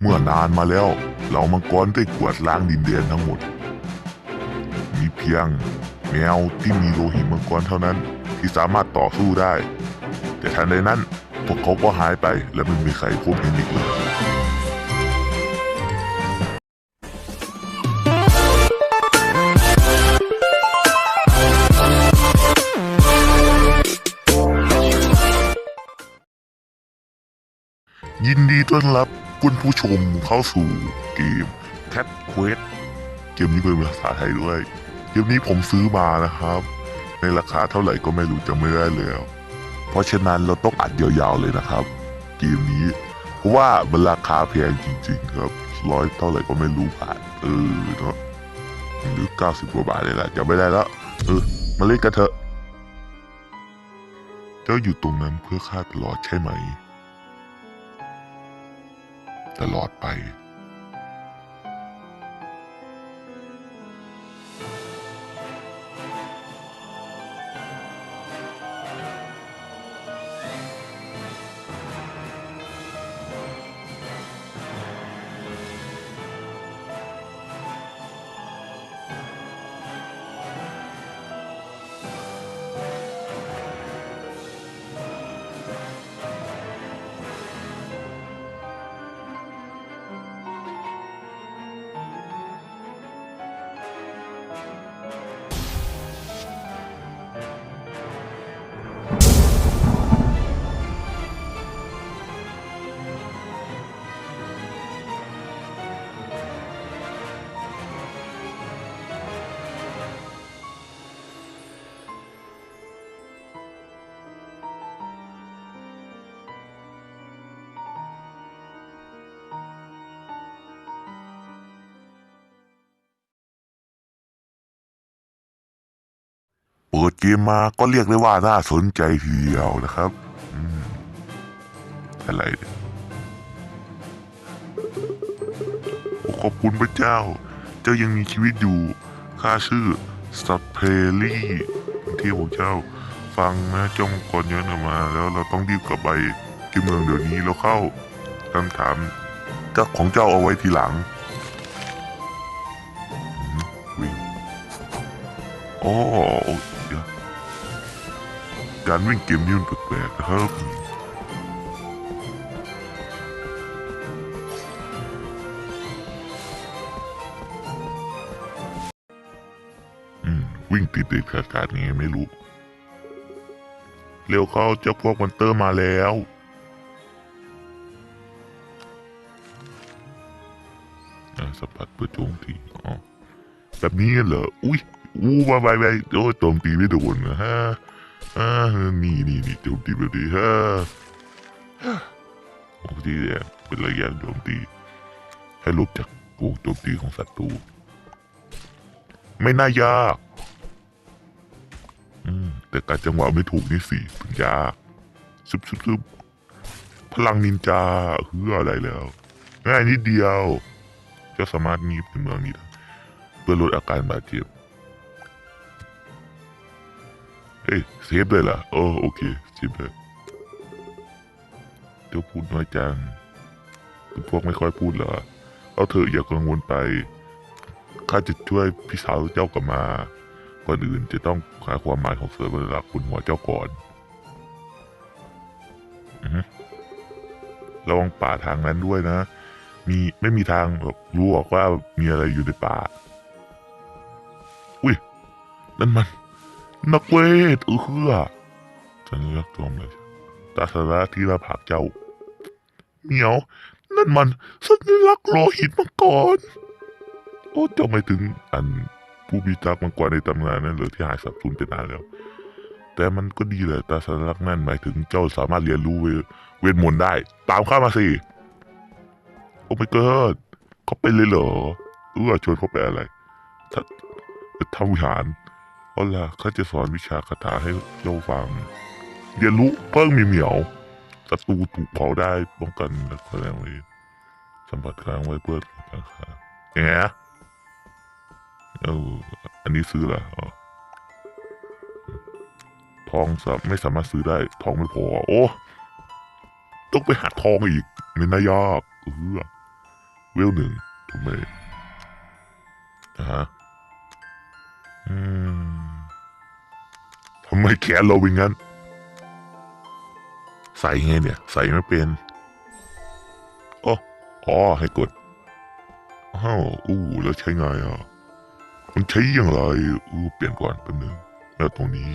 เมื่อนานมาแล้วเหล่ามังกรได้กวาดล้างดินแดนทั้งหมด มีเพียงแมวที่มีโลหิตมังกรเท่านั้นที่สามารถต่อสู้ได้ แต่ทันใดนั้นพวกเขาก็หายไปและไม่มีใครพบเห็นอีกเลยยินดีต้อนรับ คุณผู้ชมเข้าสู่เกม Cat Quest เกมนี้เป็นภาษาไทยด้วย เกมนี้ผมซื้อมานะครับ ในราคาเท่าไหร่ก็ไม่รู้จำไม่ได้แล้ว เพราะฉะนั้นเราต้องอัดยาวๆเลยนะครับ เกมนี้เพราะว่ามันราคาแพงจริงๆครับร้อยเท่าไหร่ก็ไม่รู้บาทเออเนาะหรือ90กว่าบาทเลยแหละจำไม่ได้แล้วเออมาเล่นกันเถอะ เจ้าอยู่ตรงนั้นเพื่อฆ่าตลอดใช่ไหม ตลอดไป ดเกมมาก็เรียกได้ว่าน่าสนใจทีเดียวนะครับออะไรขอบคุณพระเจ้า เจ้ายังมีชีวิตอยู่ข้าชื่อสเปรี่ที่ของเจ้าฟังนะจ้ามังกรย้อนกลับมา แล้วเราต้องรีบกลับไปที่เมืองเดี๋ยวนี้แล้วเข้าคำถามเจ้าของเจ้าเอาไว้ทีหลัง อ๋อเดี๋ยการวิ่งเกมนี้มันแปลกๆนะครับอืมวิ่งติดเด็ดขาดขาดไงไม่รู้ เร็วเข้าเจ้าพวกมอนเตอร์มาแล้วสะพัดเพื่อโจมตีอ๋อแบบนี้เหรอ อุ้ย อู้มาไปไปโอ้ยโจมตีไม่โดนนะฮะอ่านี่นี่นี่โจมตีแบบนี้ฮะโอ้ที่เนี่ยเป็นระยะโจมตี ให้หลบจากวงโจมตีของศัตรูไม่น่ายาก อืม แต่การจังหวะไม่ถูกนี่สิถึงยากซึบซึบซึบพลังนินจาเฮืออะไรแล้ว ง่ายนิดเดียว จะสามารถนีไปเมืองนี้ได้เพื่อลดอาการบาดเจ็บ เฮ้ยเซฟเลยล่ะโอ้โอเคเซฟเลยเดี๋ยวพูดน้อยจังพวกไม่ค่อยพูดเหรอเอาเถอะอย่ากังวลไปข้าจะช่วยพี่สาวเจ้ากลับมา ก่อนอื่นจะต้องหาความหมายของเสือเวลาคุณหัวเจ้าก่อนระวังป่าทางนั้นด้วยนะ มีไม่มีทางแบบรู้หรอกว่ามีอะไรอยู่ในป่า อุ้ย นั่นมัน นักเวทเออเฮือฉันเลือกตัวเลยตาสาระที่ละผักเจ้า เหมียว นั่นมันสัญลักษณ์โลหิตมังกรโอ้เจ้าไม่ถึงอันผู้พิทักษ์มังกรในตำนานนั่นเหรือที่หายสับสูญไปนานแล้ว แต่มันก็ดีแหละตาสารักษณ์นั่นหมายถึงเจ้าสามารถเรียนรู้เวเวทมนต์ได้ ตามข้ามาสิ โอ้ไม่เกิดเขาไปเลยเหรอเออชวนเขาไปอะไรทำวิหาร เอาล่ะข้าจะสอนวิชาคาถาให้เจ้าฟังเรียนรู้เพิ่งมีเหมียวศัตรูถูกเผาได้ป้องกันและแสดงไว้สัมผัสค้างไว้เพื่อลดราคายังไงอะเอออันนี้ซื้อละอ๋อทองสามไม่สามารถซื้อได้ ทองไม่พอ โอ้ต้องไปหาทองอีกในนายากเออเวลหนึ่งทำไมนะฮะอืมำไมแขนเราเป็นงั้น ใส่ไงเนี่ย ใส่ไม่เป็นอ๋ออ๋อให้กดอ้าวอู้แล้วใช้ไงอะ มันใช้อย่างไร อู้เปลี่ยนก่อนแป๊บนึงแล้วตรงนี้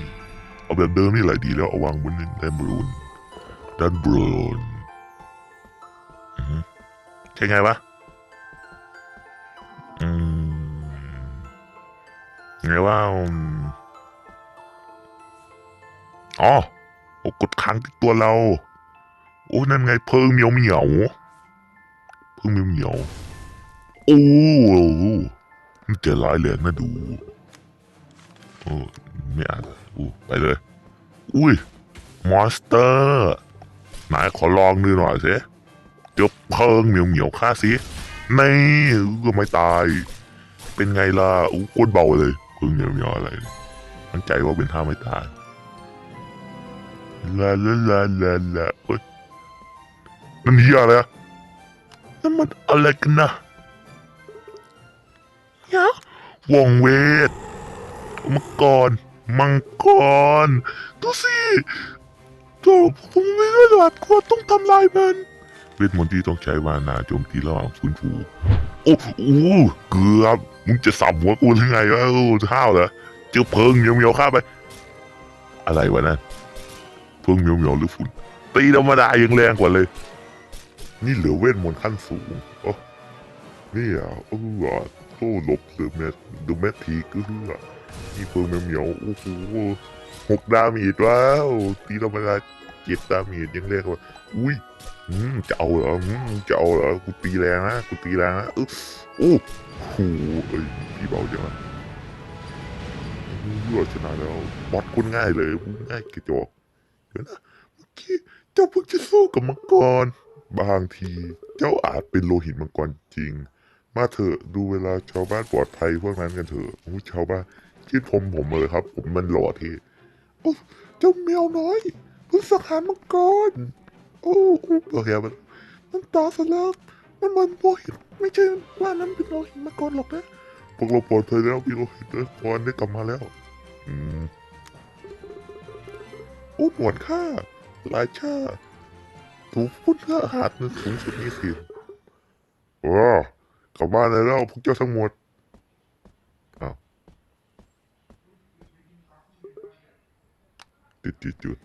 เอาแบบเดิมนี่แหละดีแล้ว เอาวางบนด้านบนด้านบนใช่ไงวะ อืมไงว่า อ๋อกดค้างที่ตัวเรา โอ้นั่นไงเพิงเหมียวเหมียวเพิงเหมียวเหมียวโอ้มันเจร้ายเลยนะดูโอ้ไม่อ่านอู้ไปเลย อุ้ยมอนสเตอร์ไหนขอลองดูหน่อยสิเดี๋ยวเพิงเหมียวเหมียวฆ่าสินี่ก็ไม่ตาย เป็นไงล่ะอู้โคตรเบาเลยเพิงเหมียวเหมียวอะไรมั่นใจว่าเป็นท่าไม่ตาย ลาลาลาลาลาเฮ้ยนั่นเฮียอะไรอะนั่นมันอะไรกันนะยะวงเวทมังกร มังกร ดูสิโถ่ผมไม่ได้หลาดควรต้องทำลายมันเวทมนต์ที่ต้องใช้วานาโจมตีระหว่างฟื้นฟูโอ้โหเกือบมึงจะสับหัวกูหรือไงวะโอ้ห้าวเหรอเจอเพิงเหมียวเหมียวๆฆ่าไป อะไรวะนั่น เพิงเหมียวเหมียวหรือฝุ่น ตีธรรมดายังแรงกว่าเลย นี่เหลือเวทมนต์ขั้นสูงโอ้นี่อะเออโซ่หลบเดือแมทเดือแมททีก็คืออะนี่เพิงเหมียวเหมียวโอ้โหหกดาเมีดแล้วตีธรรมดาเจ็ดดาเมีดยังเรียกว่าอุ้ยอืมจะเอาเหรออืมจะเอาเหรอกูตีแรงนะกูตีแรงนะเออโอ้โหเอ้ยพี่เบาจังวะเลือชนะแล้วบอดคุณง่ายเลยง่ายกระจอก เดี๋ยวนะเมื่อกี้เจ้าเพิ่งจะสู้กับมังกร บางทีเจ้าอาจเป็นโลหิตมังกรจริง มาเถอะดูเวลาชาวบ้านปลอดภัยพวกนั้นกันเถอะโอ้ชาวบ้านชื่นชมผมเลยครับ ผมมันหล่อเท่โอ้เจ้าแมวน้อยเพิ่งสังหารมังกรโอ้โอ้โอเคมันมันตาสลักมันมันโลหิตไม่ใช่ว่านั้นเป็นโลหิตมังกรหรอกนะพวกเราปลอดภัยแล้วพี่โลหิตมังกรได้กลับมาแล้ว อืม โอ้หนวดข้าลายชาถูกพุ่นข้าหาดในสูงสุดนี่สิว้ากลับบ้านได้แล้วพวกเจ้าทั้งหมดอ้าวจุดจุดจุด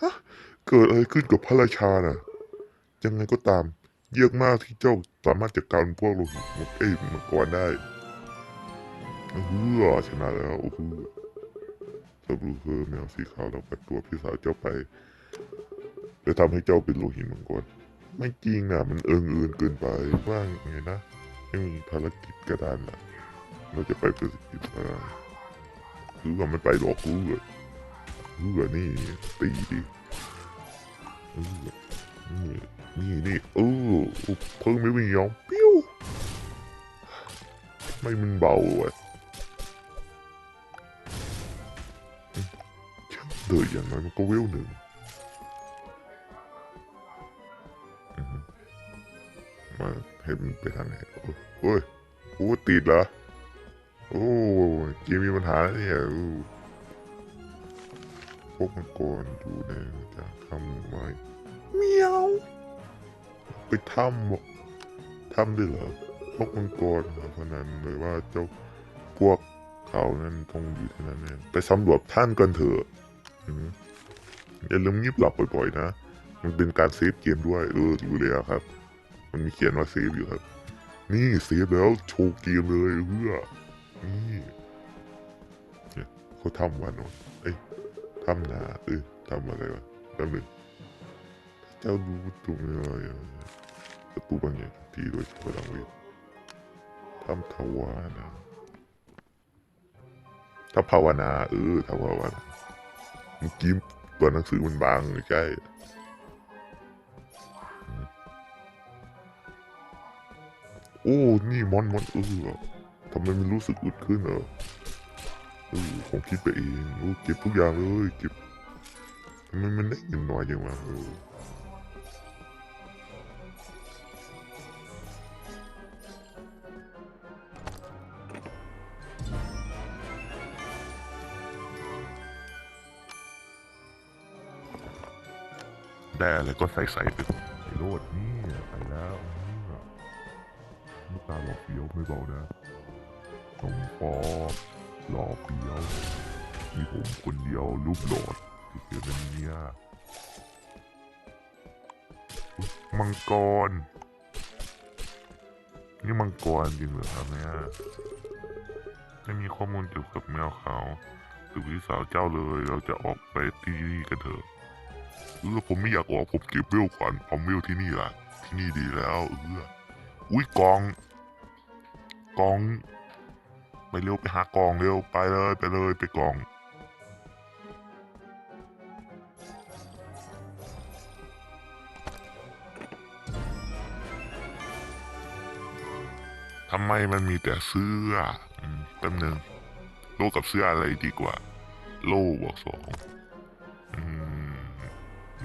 ฮะเกิดอะไรขึ้นกับพระราชาน่ะ ยังไงก็ตาม เยี่ยมมากที่เจ้าสามารถจัดการพวกโลหิตมังเอ้ยมังกรได้เออชนะแล้วโอ้โห สบรูเธอแมวสีขาวแล้วปัดตัวพี่สาวเจ้าไปจะทำให้เจ้าเป็นโลหิตมังกรไม่จริงนะมันเอิงเอินเกินไปว่าไงนะไม่มีภารกิจกระดานละเราจะไปภารกิจกระดานคือว่าไม่ไปหรอกคือว่าคือว่านี่ตีดินี่นี่นี่เออเพิ่งไม่มียองปิ้วไม่มันเบาเว้ เดออย่างนั้นมันก็เวลหนึ่งมาให้มันไปทางไหนโอ้ยโอ้ติดเหรอ โอ้เกมมีปัญหาแล้วเนี่ยพวกมังกรอยู่ในจากทำไม้เมียวไปทำบ่ทำได้เหรอพวกมังกรหาพนันเลยว่าเจ้าพวกเขานั่นต้องอยู่ที่นั่นเนี่ไปสำรวจท่านกันเถอะ อย่าลืมยิบหลับบ่อยๆนะ มันเป็นการเซฟเกมด้วยเออรู้เลยครับ มันมีเขียนว่าเซฟอยู่ครับ นี่เซฟแล้วโชว์เกมเลยเพื่อนี่เขาทำวันนนเอ้ยทำนาเอ้ยทำอะไรวะแป๊บหนึงเจ้าดูประตูไม่ได้อะประตูบางอย่างทีโดยพลังเวททำทวานะถ้าภาวนาเออถ้าภาวนา เมื่อกี้ตัวหนังสือมันบางใกล้โอ้ นี่มอนมอนเออทำไมมันรู้สึกอึดขึ้นเหรอเออผมคิดไปเองโอ้เก็บทุกอย่างเลยเก็บทำไมมันได้เงินน้อยจังวะเออ ได้อะไรก็ใส่ใส่ไปไอ้โรดนี่ไปแล้วนี่ลูกตาหลอกเฟี้ยวไม่เบานะสมปอหลอกเฟี้ยวมีผมคนเดียวรูปหลอดที่เจอเป็นเนี่ยมังกร นี่มังกรจริงเหรอครับเนี่ยไม่มีข้อมูลเกี่ยวกับแมวขาวหรือพี่สาวเจ้าเลยเราจะออกไปที่นี่กันเถอะ เออผมไม่อยากออกผมเก็บเวลก่อนผมเวลที่นี่ล่ะ ที่นี่ดีแล้วเอออุ้ยกอง กอง ไปเร็วไปหากองเร็วไปเลยไปเลยไปกองทำไมมันมีแต่เสื้ออืมแป๊บนึง โลกับเสื้ออะไรดีกว่า โล่บวกสอง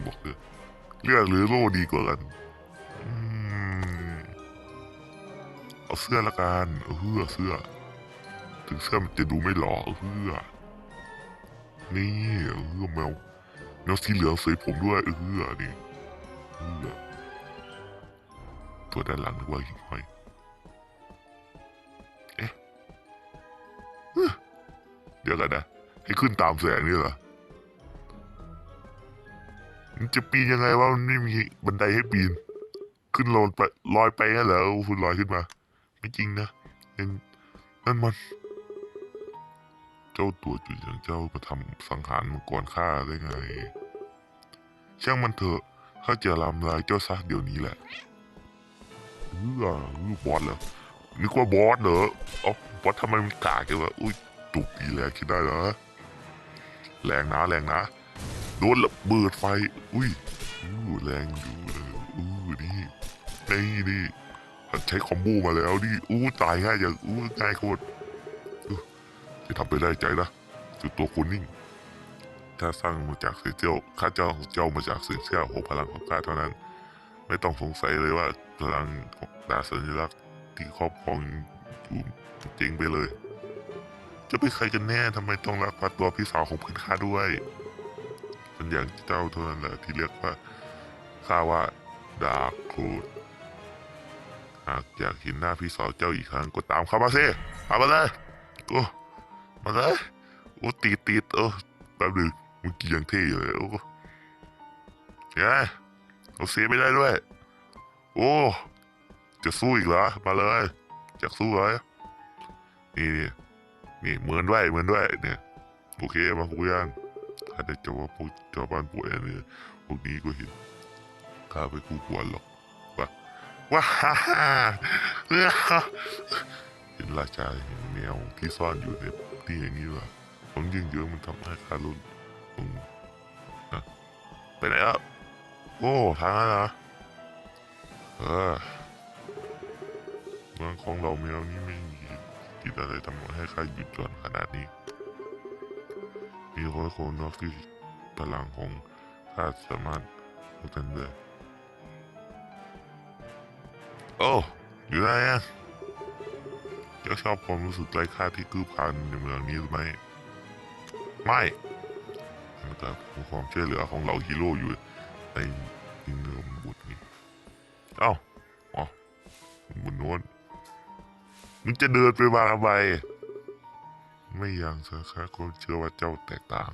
บวกเลือกเลือกหรือโล่ดีกว่ากันอเอาเสื้อละกันเออเสื้อ ถึงเสื้อมันจะดูไม่หล่อเออนี่เออแมวแมวสีเหลืองสวยผมด้วยเออนี่เออตัวด้านหลังนึกว่าหิ่งห้อยเดี๋ยวกันนะ ให้ขึ้นตามแสงนี่เหรอ มันจะปีนยังไงวะมันไม่มีบันไดให้ปีน ขึ้นลงไปลอยไปงั้นเหรอคุณลอยขึ้นมา ไม่จริงนะยังนั่นมัน เจ้าตัวจุดอย่างเจ้ามาทำสังหารมังกรข้าได้ไง ช่างมันเถอะข้าจะลำลายเจ้าซะเดี๋ยวนี้แหละเออเออบอสเหรอนึกว่าบอสเหรอเอ๋อบอสทำไมมันกากจังวะอุ้ยตุกตีแรงคิดได้เหรอแรงนะแรงนะ โดนระเบิดไฟ อุ้ยอู้แรงอยู่เลยอู้นี่นี่นี่ใช้คอมโบมาแล้วนี่อู้ตายง่ยอย่างอู้ง่ายโคตรจะทำไปได้ใจนะจุดตัวคุณนิ่ง ถ้าสร้างมาจากเสียเจ้าข้าเจ้าเจ้ามาจากเสียเจ้าของพลังของข้าเท่านั้น ไม่ต้องสงสัยเลยว่าพลังของดาสัญลักษณ์ที่ครอบครองอยู่จริงไปเลย จะเป็นใครกันแน่ทำไมต้องรักพาตัวพี่สาวของเพื่อนข้าด้วย นอย่างเจ้าเท่านั้นแหละที่เรียกว่าข้าว่าดาร์คโคดหากอยากเห็นหน้าพี่สาวเจ้าอีกครั้งก็ตามเข้ามาสิเอามาเลยกูมาเลยโอ้ติดติดเออแป๊บนึงมื่อกี้ยังเท่อยู่เลยโอ้ไงเอาเสียไม่ได้ด้วย โอ้จะสู้อีกเหรอมาเลยอยากสู้เหรอนี่นี่นี่เหมือนด้วยเหมือนด้วยเนี่ยโอเคมาคุยกัน ถ้าได้เจาว่าพวกชาวบ้านป่วยเนี่ยพวกนี้ก็เห็นข้าไปคู่ควรหรอกว่าว้าฮ่าฮ่าเห็นราชาเห็นแมวที่ซ่อนอยู่ในที่อย่างนี้ว่ะของยิ่งเยอะมันทำให้ข้าลุ้นตรงไปไหนอะโอ้ทางนั้นนะเออเมืองของเราแมวนี่ไม่มีคิดอะไรทำให้ข้าหยุดก่อนขนาดนี้ มีคนคนนอกที่พลังของข้าสามารถเอากันได้โอ้อยู่ไหนอะเจ้าชอบความรู้สึกไร้ค่าที่คืบคลานในเมืองนี้หรือไม่ไม่มันก็มีความช่วยเหลือของเหล่าฮีโร่อยู่ในเมืองบุตรนี้ เอ้า อ๋อบนโน้นมึงจะเดินไปมาทำไม ไม่ยังเธอข้าก็เชื่อว่าเจ้าแตกต่าง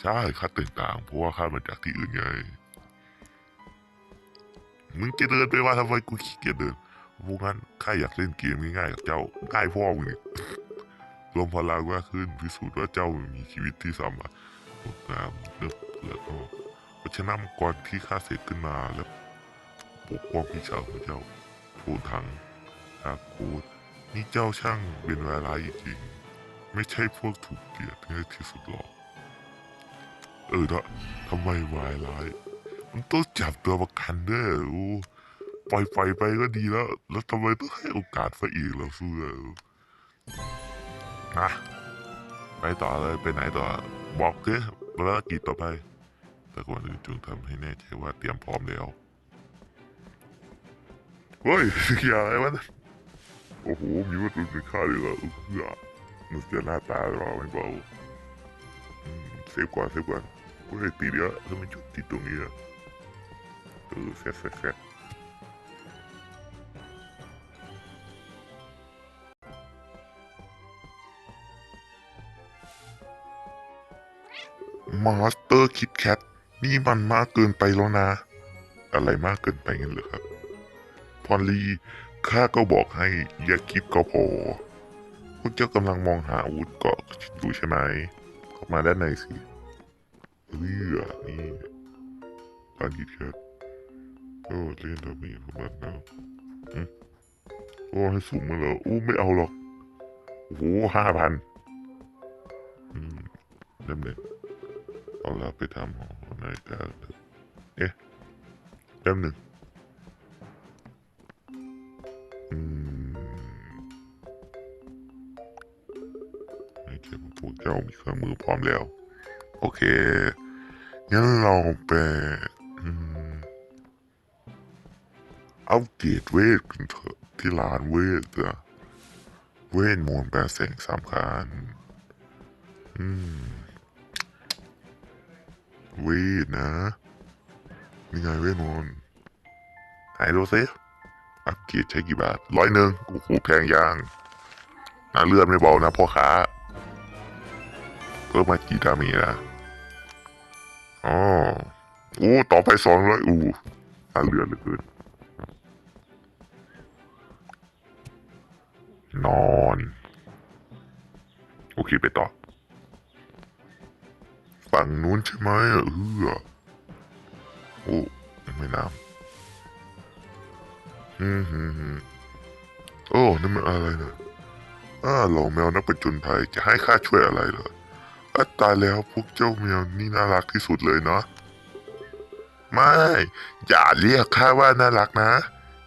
ใช่ข้าแตกต่าง เพราะว่าข้ามาจากที่อื่นไง มึงจะเดินไปมาทำไมกูขี้เกียจเดินพวกนั้นข้าอยากเล่นเกมง่ายๆกับเจ้าง่ายพ่อมึงนี่รวมพลังมากขึ้นพิสูจน์ว่าเจ้ามีชีวิตที่สามารถงดงามเลือกเปลือกออกเพราะฉะนั้นก่อนที่ข้าเสร็จขึ้นมาแล้วปกป้องพี่ชายของเจ้าผู้ถังอากูดนี่เจ้าช่างเป็นเวายร้ายจริง ไม่ใช่พวกถูกเกลียดง่ายที่สุดหรอกเออนะทำไมวายร้าย มันต้องจับตัวประกันด้วยโอ้ปล่อยไปไปก็ดีแล้ว แล้วทำไมต้องให้โอกาสไปอีกล่ะเฟื่อนะไปต่อเลยไปไหนต่อ บอกเถอะภารกิจต่อไป แต่ก่อนอื่นจงทำให้แน่ใจว่าเตรียมพร้อมแล้วเฮ้ยอย่าอะไรวะโอ้โหมีวัตถุมีค่าเลยเหรอ เออมันจะหน้าตาเราไม่เบาอืมเซฟกว่าเซฟกว่าเฮ้ยตีเดียวทำไมจุดติดตรงนี้อะอเสร็จเสร็จเสร็จมาสเตอร์คิดแคทนี่มันมากเกินไปแล้วนะ อะไรมากเกินไปงั้นเหรอครับพรลีข้าก็บอกให้อย่าคิดก็พอ วกเจ้ากำลังมองหาอาวุธเกาะอยู่ใช่ไหมเข้ามาด้านในสิเฮ้ยนี่ปานคิดแคทโอ้เล่นดามีประมาณนั้นอืมโอ้ให้สูงมาเหรออู้ไม่เอาหรอกโอ้โหห้าพันอืมเล่มเลยเอาละไปทำหอนาฬิกาเอะเอ๊ะเล่มหนึ่ง เจ้ามีเครื่องมือพร้อมแล้ว โอเค งั้นเราไปอืมเอาเกรดเวทกันเถอะที่ร้านเวทอะเวทมนต์แปลแสงสามคัญอืมเวทนะ นี่ไงเวทมนต์ไหนดูซิอัพเกรดใช้กี่บาทร้อยหนึ่งโอ้โหแพงยังน่าเลือดไม่เบานะพ่อค้า เพิ่มากี่ดาเมีนะอ๋อโอ้ต่อไปสองร้อยอู้น่าเลือเหลือเกินนอน โอเคไปต่อ ฝั่งนู้นใช่ไหมเออโอ้ไม่น้ำอืมฮึมฮึโอ้นั่นมันอะไรนะอ้าเหล่าแมวนักประจนภัยจะให้ข้าช่วยอะไรเหรอ ตายแล้วพวกเจ้าแมวนี่น่ารักที่สุดเลยเนาะไม่ อย่าเรียกข้าว่าน่ารักนะ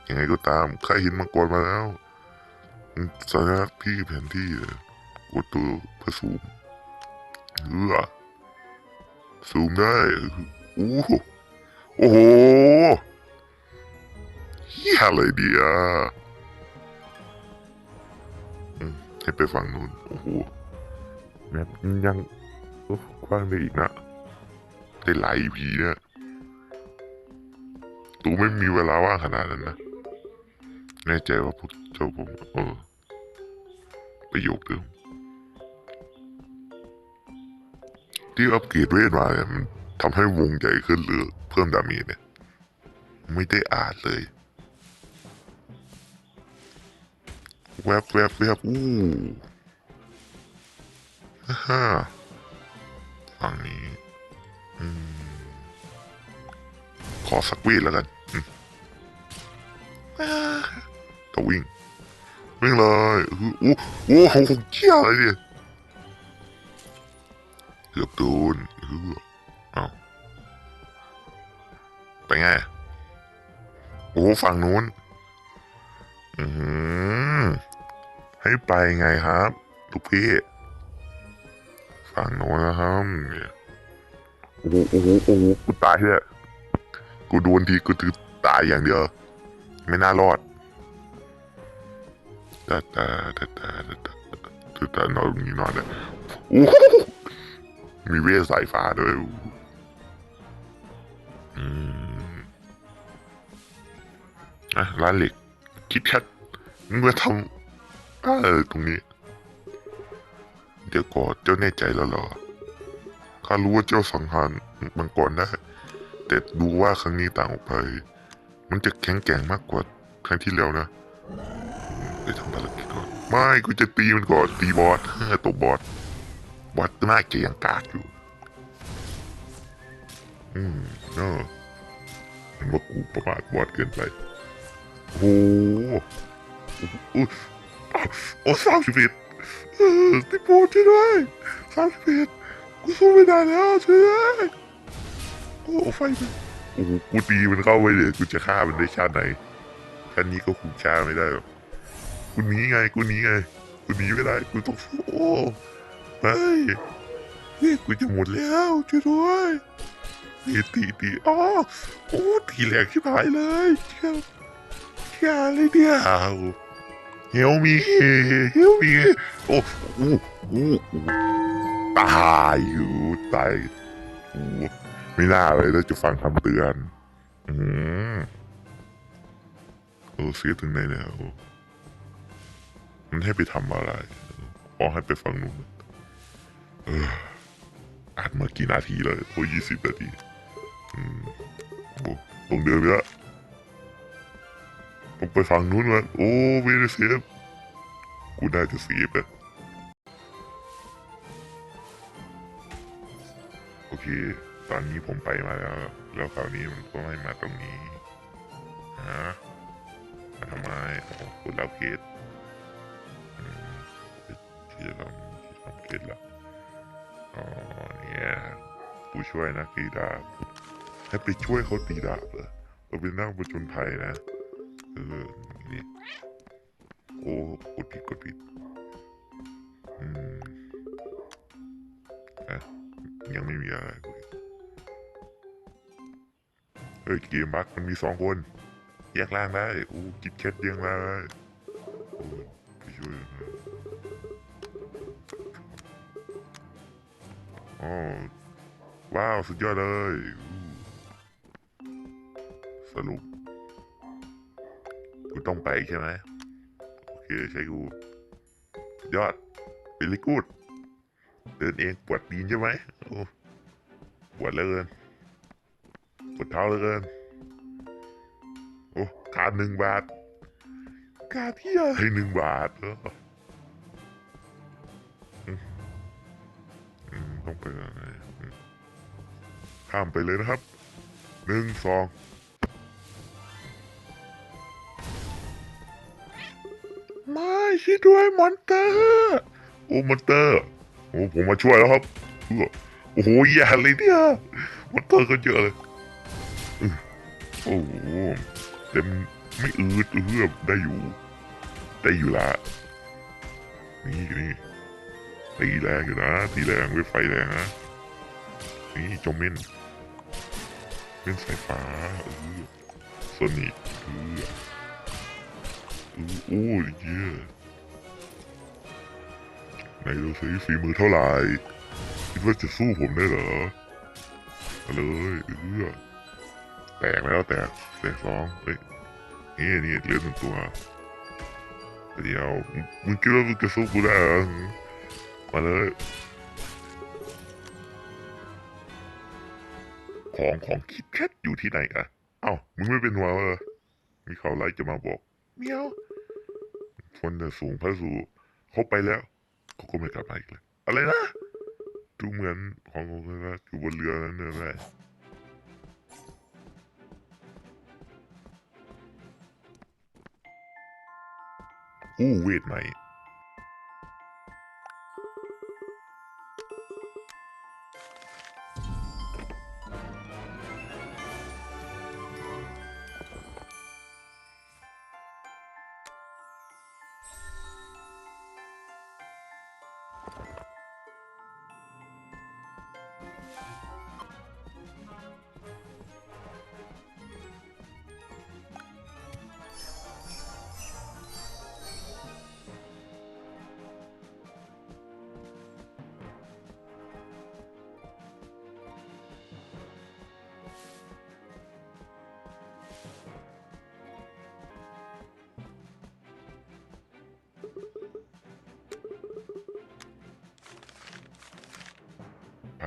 ยังไงก็ตามข้าเห็นมังกรมาแล้วสัญลักษณ์ที่แผนที่เลยกดตัวเพื่อซูมเออซูมได้โอ้โหโอ้โหเฮียอะไรเดียอืมให้ไปฝั่งนู้นโอ้โหแมปยัง กว้างได้อีกนะ ได้หลายพีเนี่ยตูไม่มีเวลาว่างขนาดนั้นนะ แน่ใจว่าพวกเจ้าผมเออประโยคเดิมที่อัปเกรดเวทมาเนี่ยมันทำให้วงใหญ่ขึ้นหรือเพิ่มดาเมจเนี่ย ไม่ได้อ่านเลย แวบแวบแวบอู้ฮ่า ฮ่าฝั่งนี้อขอสักเวทแล้วกันอืมอ่าก็วิ่ง วิ่งเลยอู้อู้โอ้โหเชี่ยอะไรเนี่ยเกือบโดนเออเอาไปไง โอ้ฝั่งนู้น อือหือให้ไปไงครับ ลูกพี่ ฝั่งโน้นนะครับเนี่ยโอ้โหโอ้โหโอ้โหกูตายเลยกูโดนทีกูถือตายอย่างเดียว ไม่น่ารอดแต่แต่แต่แต่แต่แต่ต่นอนตรงนี้นอนเนี่ยโอ้โหมีเวทสายฟ้าด้วยอืมอะร้านเหล็กคิดแคทมึงมาทำอะไรตรงนี้ เดี๋ยวก่อนเจ้าแน่ใจแล้วเหรอ ข้ารู้ว่าเจ้าสังหารมังกรได้ แต่ดูว่าครั้งนี้ต่างออกไป มันจะแข็งแกร่งมากกว่าครั้งที่แล้วนะไปทำภารกิจก่อน ไม่กูจะตีมันก่อน ตีบอสเฮ้ยตบบอสบอสน่าจะยังกากอยู่ อืมเนอะเห็นว่ากูประมาทบอสเกินไปโอ้โหโอ้โหโอ้สามสิบเอ็ด ติปช่วยด้วยสามสิบเอ็ดกูสู้ไม่ได้แล้วช่วยด้วยโอ้ไฟมันโอ้โหกูตีมันเข้าไปเลยกูจะฆ่ามันได้ชาติไหนชาตินี้ก็คงฆ่าไม่ได้หรอกกูหนีไงกูหนีไงกูหนีไม่ได้กูต้องสู้โอ้ไม่นี่กูจะหมดแล้วช่วยด้วยตีตีตีอ๋อโอ้ตีแหลกชิบหายเลยเชี่ยเชี่ยอะไรเนี่ย เฮลมีเฮลมีโอ้โอ้โอ้โอ้ตายอยู่ตายไม่น่าเลยเราจะฟังคำเตือน อืมเออเสียถึงไหนเนี่ยมันให้ไปทำอะไรอ๋อให้ไปฟังนู้นเอออ่านมากี่นาทีเลยโอ้ยี่สิบนาที อืมโอ้ตรงเดิมแล้ว ผมไปฟังนู้นมาโอ้ไม่ได้เสียกูน่าจะเสียไปโอเค ตอนนี้ผมไปมาแล้ว แล้วคราวนี้มันก็ให้มาตรงนี้ฮะมาทำไมโอ้คุณรับเคสที่จะทำที่ทำเคสละอ๋อเนี่ยผู้ช่วยนักตีดาบให้ไปช่วยเขาตีดาบเหรอเราเป็นนักประจนภัยนะ นี่โอ้กดผิดกดผิดอืมอะยังไม่มีอะไรเฮ้ยเกมบักมันมีสองคนแยกล่างได้อู้กิดแคทยกล่างได้โอ้ยไปช่วยนะอ๋อว้าว สุดยอดเลย สรุป ไปใช่ไหมโอเคใช่กูยอดเวลิกูดเดินเองปวดตีนใช่ไหมปวดเหลยเกินปวดเท้าเหลยเกินโอ้ขาดหนึ่งบาทขาดที่อะไรหนึ่งบาทต้องไปยังไงอืมข้ามไปเลยนะครับหนึ่งสอง ไม่ช่วยด้วยมอนเตอร์โอ้มอนเตอร์โอ้ผมมาช่วยแล้วครับโอ้โหแย่เลยเนี่ยมอนเตอร์ก็เยอะเลยโอ้โหเต็มไม่อืดเอื้อได้อยู่ ได้อยู่ละนี่นี่ตีแรงอยู่นะตีแรงด้วยไฟแรงนะนี่จงเม่นเม่นสายฟ้าเออโซนิกเออเออ โอ้ยเยี่ยไหนดูสิฝีมือเท่าไหร่ คิดว่าจะสู้ผมได้เหรอมาเลยเออแตกแล้วแตกแตกสองเฮ้ยนี่นี่เหลือหนึ่งตัวเดี๋ยวมึงคิดว่ามึงจะสู้กูได้เหรอมาเลยของของคิดแคทอยู่ที่ไหนอะเอ้ามึงไม่เป็นหัวเหรอมีข่าวไล่จะมาบอก เมียว คนจะสูงพระสูเขาไปแล้วเขาก็ไม่กลับมาอีกเลยอะไรนะดูเหมือนของของเขาอยู่บนเรือนั่นเนอะแม่อู้เวทไหม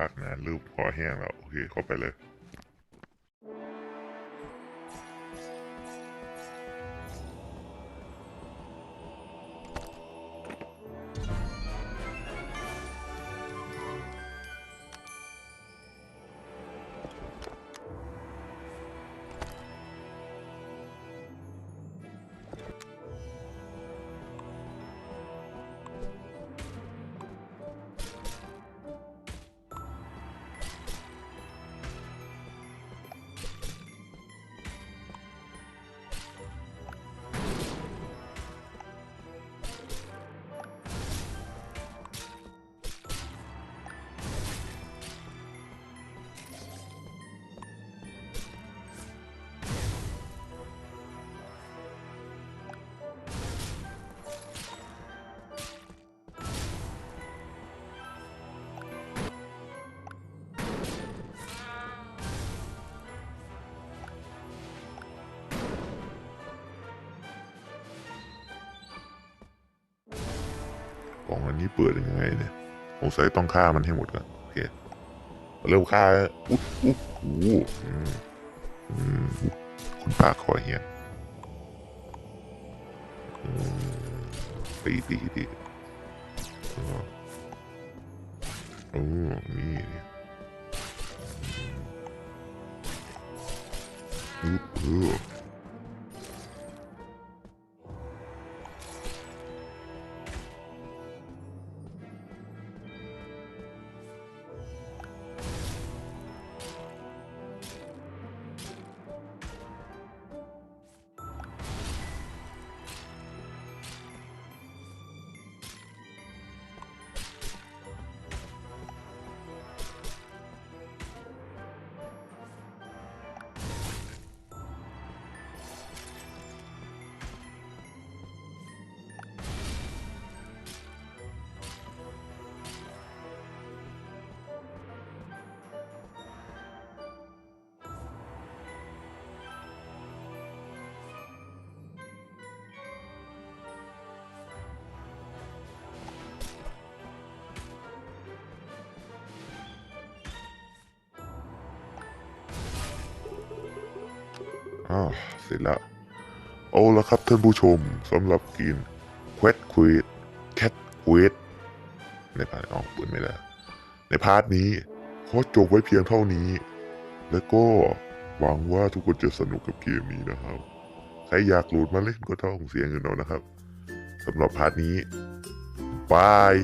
ภาคนะรูปคอแห้งแล้ว โอเคเข้าไปเลย องอันนี้เปิดยังไงเนี่ยสงสัยต้องฆ่ามันให้หมดก่อนโอเคเริ่มฆ่าอุ๊ยอุ๊ยโอ้คุณป้าคอเฮียนตีตีตีอ๋อโอ้นี่เนี่ยอืมอุ๊ยเออ อ่าเสร็จแล้วเอาละครับท่านผู้ชมสำหรับกินแควดควีดแคทควีดในพาร์ทออเปิดไม่ได้ ในพาร์ทนี้ขอจบไว้เพียงเท่านี้ แล้วก็หวังว่าทุกคนจะสนุกกับเกมนี้นะครับ ใครอยากโหลดมาเล่นก็ต้องเสียเงินเอานะครับสำหรับพาร์ทนี้บาย